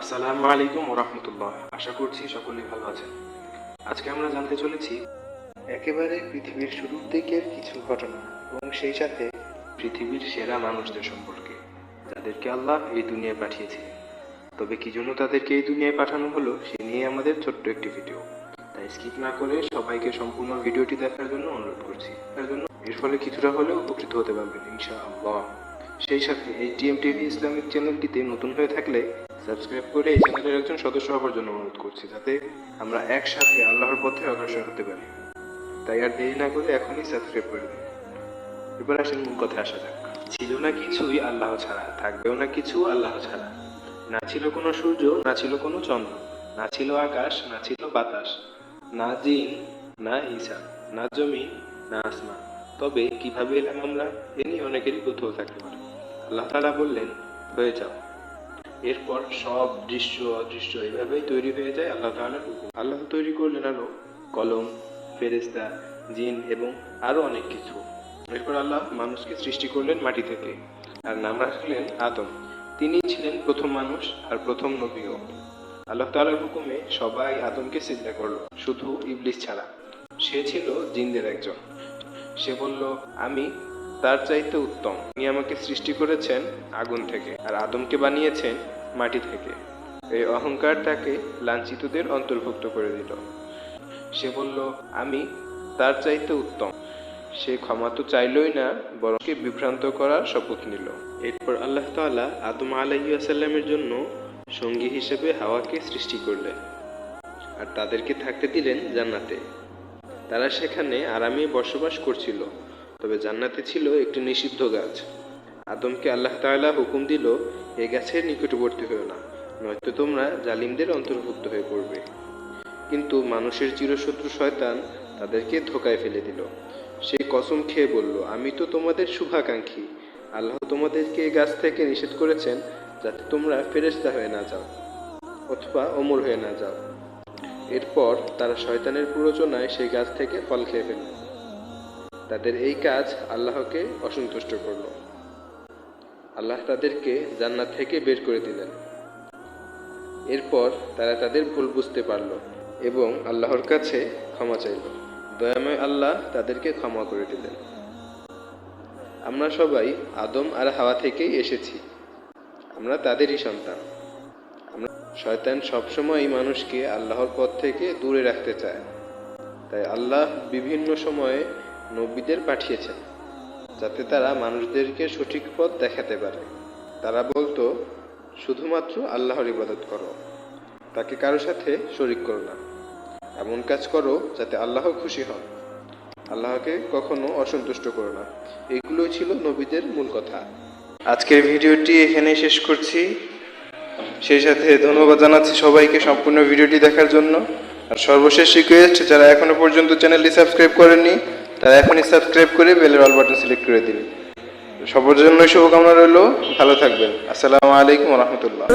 আসসালামু আলাইকুম রহমতুল্লাহ। আশা করছি সকলেই ভালো আছেন। আজকে আমরা জানতে চলেছি, একেবারে পৃথিবীর শুরুর কিছু ঘটনা এবং সেই সাথে পৃথিবীর সেরা মানুষদের সম্পর্কে আল্লাহ এই দুনিয়ায় তবে কি জন্য তাদেরকে এই দুনিয়ায় পাঠানো হলো, সে নিয়ে আমাদের ছোট্ট একটি ভিডিও তাই স্কিপ না করে সবাইকে সম্পূর্ণ ভিডিওটি দেখার জন্য অনুরোধ করছি। তার জন্য এর ফলে কিছুটা হলেও উপকৃত হতে পারবেন, ইনশাআল্লাহ। সেই সাথে এই টিএম টিভি ইসলামিক চ্যানেলটিতে নতুন হয়ে থাকলে সাবস্ক্রাইব করে এই চ্যানেলের একজন সদস্য হওয়ার জন্য অনুরোধ করছি, যাতে আমরা একসাথে আল্লাহর পথে অগ্রসর হতে পারি। তাই আর দেরি না করে এখনই সাবস্ক্রাইব করে দিন। এবার আসেন মূল কথায় আসা যাক। ছিল না কিছুই আল্লাহ ছাড়া, থাকবেও না কিছু আল্লাহ ছাড়া। না ছিল কোনো সূর্য, না ছিল কোনো চন্দ্র, না ছিল আকাশ, না ছিল বাতাস, না জিন, না ঈশা না জমি না আসমান। তবে কীভাবে এলাম আমরা, এ নিয়ে অনেকেরই কৌতূহল থাকতে পারে। আল্লাহ তাআলা বললেন, হয়ে যাও। এরপর সব দৃশ্য অদৃশ্য এভাবেই তৈরি হয়ে যায় আল্লাহ হুকুম। আল্লাহ তৈরি করলেন আরও কলম, ফেরেশতা, জিন এবং আরও অনেক কিছু। এরপর আল্লাহ মানুষকে সৃষ্টি করলেন মাটি থেকে। আর নাম রাখলেন আদম। তিনি ছিলেন প্রথম মানুষ আর প্রথম নবীও। আল্লাহ তাআলার হুকুমে সবাই আদমকে সিজদা করল, শুধু ইবলিস ছাড়া। সে ছিল জিনদের একজন। সে বলল, আমি তার চাইতে উত্তম। তিনি আমাকে সৃষ্টি করেছেন আগুন থেকে আর আদমকে বানিয়েছেন মাটি থেকে। এই অহংকার তাকে লাঞ্ছিতদের অন্তর্ভুক্ত করে দিল। সে বলল, আমি তার চাইতে উত্তম। সে ক্ষমা তো চাইলই না, বরং কে বিভ্রান্ত করার শপথ নিল। এরপর আল্লাহ তাআলা আদম আলাইসাল্লামের জন্য সঙ্গী হিসেবে হাওয়াকে সৃষ্টি করলেন আর তাদেরকে থাকতে দিলেন জান্নাতে। তারা সেখানে আরামে বসবাস করছিল। তবে জান্নাতে ছিল একটি নিষিদ্ধ গাছ। আদমকে আল্লাহ তাআলা হুকুম দিল, এ গাছের নিকটবর্তী হয়েও না, নয়তো তোমরা জালিমদের অন্তর্ভুক্ত হয়ে পড়বে। কিন্তু মানুষের চিরশত্রু শয়তান তাদেরকে ধোকায় ফেলে দিল। সে কসম খেয়ে বলল, আমি তো তোমাদের শুভাকাঙ্ক্ষী। আল্লাহ তোমাদেরকে গাছ থেকে নিষেধ করেছেন যাতে তোমরা ফেরেশতা হয়ে না যাও অথবা অমর হয়ে না যাও। এরপর তারা শয়তানের প্ররোচনায় সেই গাছ থেকে ফল খেয়ে ফেলল। তাদের এই কাজ আল্লাহকে অসন্তুষ্ট করল। আল্লাহ তাদেরকে জান্নাত থেকে বের করে দিলেন। এরপর তারা তাদের ভুল বুঝতে পারল এবং আল্লাহর কাছে ক্ষমা চাইল। দয়াময় আল্লাহ তাদেরকে ক্ষমা করে দিলেন। আমরা সবাই আদম আর হাওয়া থেকেই এসেছি। আমরা তাদেরই সন্তান। আমরা শয়তান সবসময় মানুষকে আল্লাহর পথ থেকে দূরে রাখতে চায়। তাই আল্লাহ বিভিন্ন সময়ে নবীদের পাঠিয়েছেন, যাতে তারা মানুষদেরকে সঠিক পথ দেখাতে পারে। তারা বলতো, শুধুমাত্র আল্লাহর ইবাদত করো, তাকে কারও সাথে শরিক করো না। এমন কাজ করো যাতে আল্লাহ খুশি হন। আল্লাহকে কখনো অসন্তুষ্ট করো না। এগুলোই ছিল নবীদের মূল কথা। আজকের ভিডিওটি এখানেই শেষ করছি। সেই সাথে ধন্যবাদ জানাচ্ছি সবাইকে সম্পূর্ণ ভিডিওটি দেখার জন্য। আর সর্বশেষ রিকোয়েস্ট যারা এখনও পর্যন্ত চ্যানেলটি সাবস্ক্রাইব করেননি তারা এখনই সাবস্ক্রাইব করে বেলের অল বাটন সিলেক্ট করে দিন সবার জন্যই শুভকামনা রইল, ভালো থাকবেন আসসালামু আলাইকুম রহমতুল্লাহ.